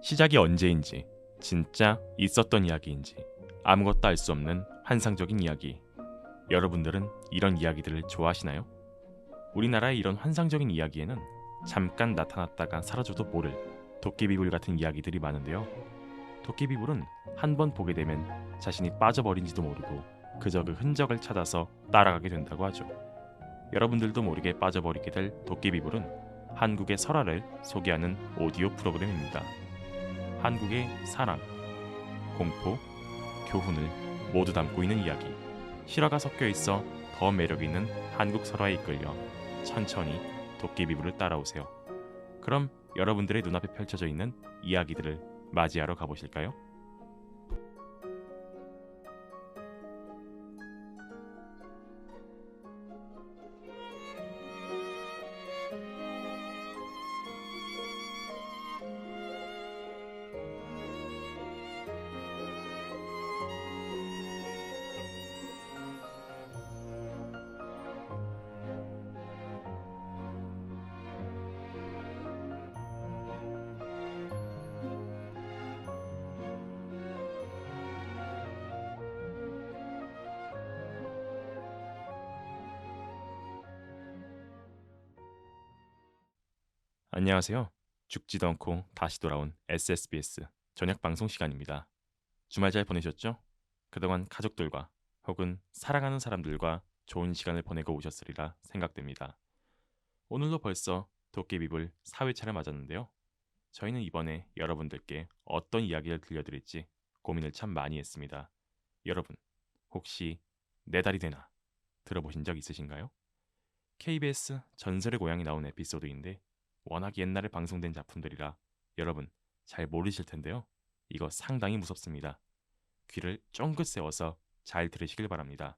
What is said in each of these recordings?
시작이 언제인지, 진짜 있었던 이야기인지 아무것도 알 수 없는 환상적인 이야기. 여러분들은 이런 이야기들을 좋아하시나요? 우리나라의 이런 환상적인 이야기에는 잠깐 나타났다가 사라져도 모를 도깨비불 같은 이야기들이 많은데요. 도깨비불은 한 번 보게 되면 자신이 빠져버린지도 모르고 그저 그 흔적을 찾아서 따라가게 된다고 하죠. 여러분들도 모르게 빠져버리게 될 도깨비불은 한국의 설화를 소개하는 오디오 프로그램입니다. 한국의 사랑, 공포, 교훈을 모두 담고 있는 이야기. 실화가 섞여 있어 더 매력 있는 한국 설화에 이끌려 천천히 도깨비불을 따라오세요. 그럼 여러분들의 눈앞에 펼쳐져 있는 이야기들을 맞이하러 가보실까요? 안녕하세요. 죽지도 않고 다시 돌아온 SSBS 저녁 방송 시간입니다. 주말 잘 보내셨죠? 그동안 가족들과 혹은 사랑하는 사람들과 좋은 시간을 보내고 오셨으리라 생각됩니다. 오늘로 벌써 도깨비불 4회차를 맞았는데요. 저희는 이번에 여러분들께 어떤 이야기를 들려드릴지 고민을 참 많이 했습니다. 여러분, 혹시 내 달이 되나 들어보신 적 있으신가요? KBS 전설의 고향이 나온 에피소드인데 워낙 옛날에 방송된 작품들이라 여러분 잘 모르실 텐데요. 이거 상당히 무섭습니다. 귀를 쫑긋 세워서 잘 들으시길 바랍니다.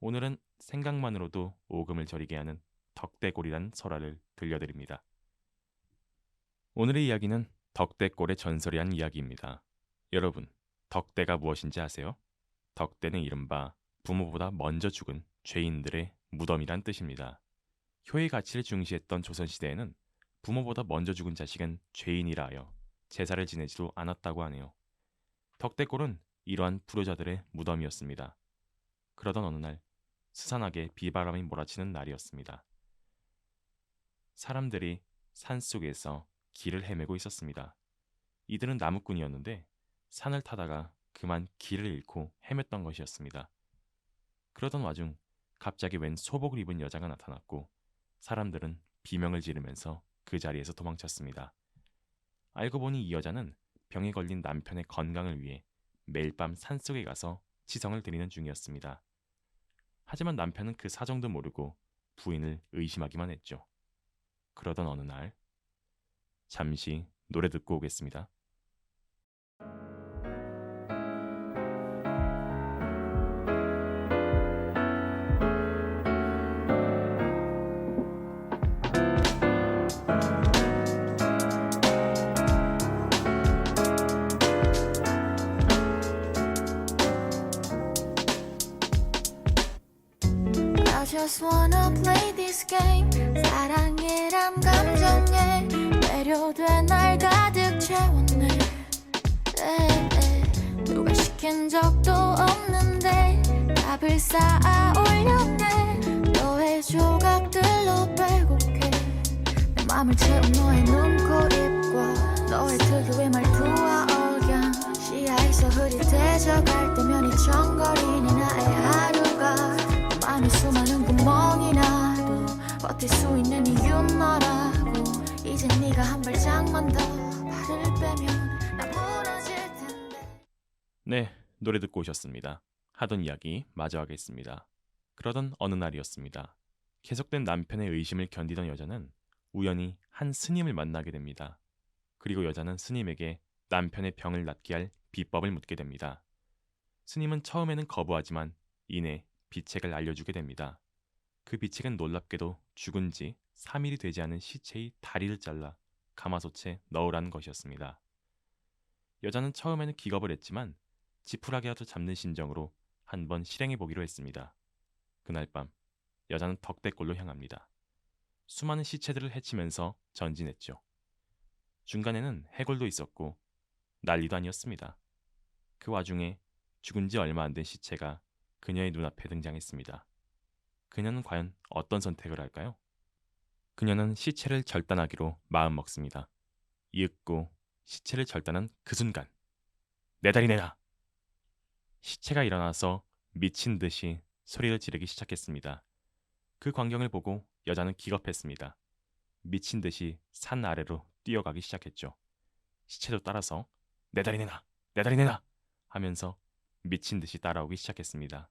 오늘은 생각만으로도 오금을 저리게 하는 덕대골이란 설화를 들려드립니다. 오늘의 이야기는 덕대골의 전설이란 이야기입니다. 여러분, 덕대가 무엇인지 아세요? 덕대는 이른바 부모보다 먼저 죽은 죄인들의 무덤이란 뜻입니다. 효의 가치를 중시했던 조선시대에는 부모보다 먼저 죽은 자식은 죄인이라 하여 제사를 지내지도 않았다고 하네요. 덕대골은 이러한 불효자들의 무덤이었습니다. 그러던 어느 날 스산하게 비바람이 몰아치는 날이었습니다. 사람들이 산속에서 길을 헤매고 있었습니다. 이들은 나무꾼이었는데 산을 타다가 그만 길을 잃고 헤맸던 것이었습니다. 그러던 와중 갑자기 웬 소복을 입은 여자가 나타났고 사람들은 비명을 지르면서 그 자리에서 도망쳤습니다. 알고 보니 이 여자는 병에 걸린 남편의 건강을 위해 매일 밤 산속에 가서 치성을 드리는 중이었습니다. 하지만 남편은 그 사정도 모르고 부인을 의심하기만 했죠. 그러던 어느 날 잠시 노래 듣고 오겠습니다. Just wanna play this game. 사랑이란 감정에 매료돼 날 가득 채웠네. 네, 누가 시킨 적도 없는데 답을 쌓아 올렸네. 너의 조각들로 빼곡해. 내 맘을 채운 너의 눈 코 입과 너의 특유의 말투와 억양. 시야에서 흐릿해져 갈 때면 이 청거리는 나의 버틸 수 있는 이유는 너라고 이제 네가 한 발짝만 더 발을 빼면 나 무너질 텐데 네, 노래 듣고 오셨습니다. 하던 이야기 마저 하겠습니다. 그러던 어느 날이었습니다. 계속된 남편의 의심을 견디던 여자는 우연히 한 스님을 만나게 됩니다. 그리고 여자는 스님에게 남편의 병을 낫게 할 비법을 묻게 됩니다. 스님은 처음에는 거부하지만 이내 비책을 알려주게 됩니다. 그 비책은 놀랍게도 죽은 지 3일이 되지 않은 시체의 다리를 잘라 가마솥에 넣으라는 것이었습니다. 여자는 처음에는 기겁을 했지만 지푸라기라도 잡는 심정으로 한번 실행해 보기로 했습니다. 그날 밤 여자는 덕대골로 향합니다. 수많은 시체들을 해치면서 전진했죠. 중간에는 해골도 있었고 난리도 아니었습니다. 그 와중에 죽은 지 얼마 안 된 시체가 그녀의 눈앞에 등장했습니다. 그녀는 과연 어떤 선택을 할까요? 그녀는 시체를 절단하기로 마음먹습니다. 이윽고 시체를 절단한 그 순간 내 다리 내놔! 시체가 일어나서 미친 듯이 소리를 지르기 시작했습니다. 그 광경을 보고 여자는 기겁했습니다. 미친 듯이 산 아래로 뛰어가기 시작했죠. 시체도 따라서 내 다리 내놔! 내 다리 내놔! 하면서 미친 듯이 따라오기 시작했습니다.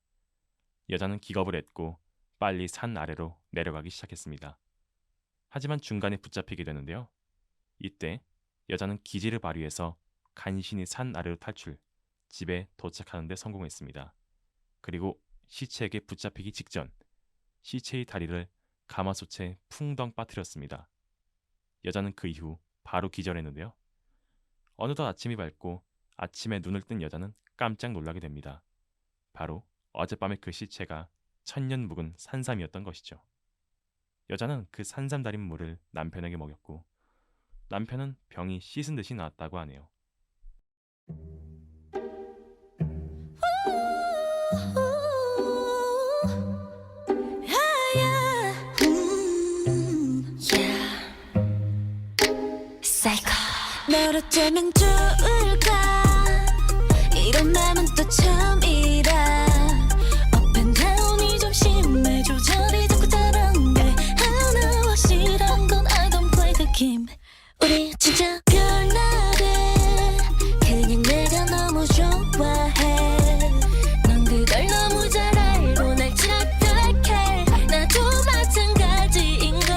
여자는 기겁을 했고 빨리 산 아래로 내려가기 시작했습니다. 하지만 중간에 붙잡히게 되는데요. 이때 여자는 기지를 발휘해서 간신히 산 아래로 탈출, 집에 도착하는 데 성공했습니다. 그리고 시체에게 붙잡히기 직전 시체의 다리를 가마솥에 풍덩 빠뜨렸습니다. 여자는 그 이후 바로 기절했는데요. 어느덧 아침이 밝고 아침에 눈을 뜬 여자는 깜짝 놀라게 됩니다. 바로 어젯밤의 그 시체가 천년 묵은 산삼이었던 것이죠. 여자는 그 산삼 달인 물을 남편에게 먹였고 남편은 병이 씻은 듯이 나았다고 하네요. 널 어쩌면 좋을까 이런 맘은 또 처음이 심해 조절이 자꾸 다른데 하나 확실한 건 I don't play the game. 우리 진짜 별나래. 그냥 내가 너무 좋아해. 넌 그걸 너무 잘 알고 날 착각해. 나도 마찬가지인걸.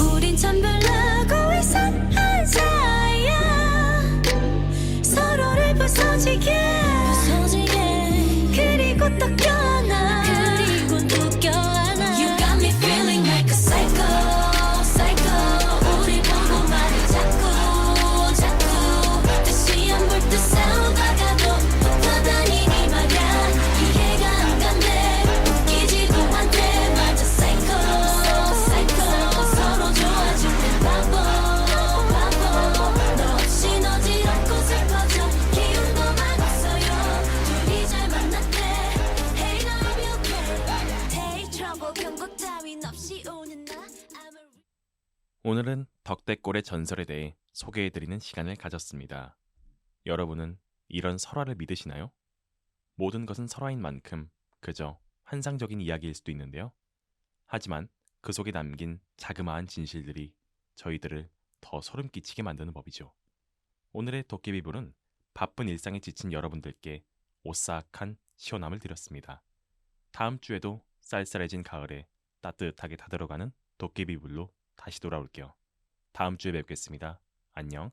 우린 참 별나고 이상한 사이야. 서로를 부서지게 오늘은 덕대골의 전설에 대해 소개해드리는 시간을 가졌습니다. 여러분은 이런 설화를 믿으시나요? 모든 것은 설화인 만큼 그저 환상적인 이야기일 수도 있는데요. 하지만 그 속에 남긴 자그마한 진실들이 저희들을 더 소름 끼치게 만드는 법이죠. 오늘의 도깨비불은 바쁜 일상에 지친 여러분들께 오싹한 시원함을 드렸습니다. 다음 주에도 쌀쌀해진 가을에 따뜻하게 다 들어가는 도깨비불로 다시 돌아올게요. 다음 주에 뵙겠습니다. 안녕.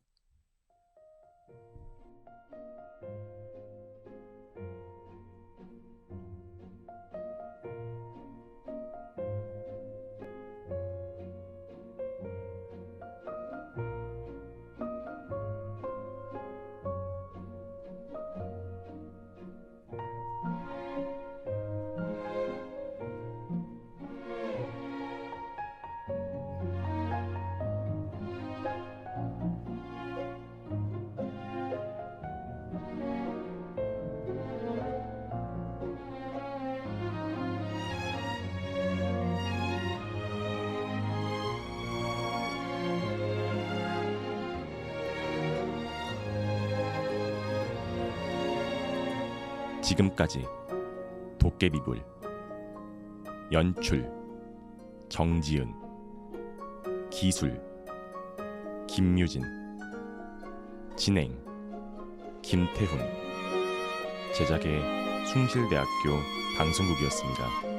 지금까지 도깨비불 연출 정지은 기술 김유진 진행 김태훈 제작의 숭실대학교 방송국이었습니다.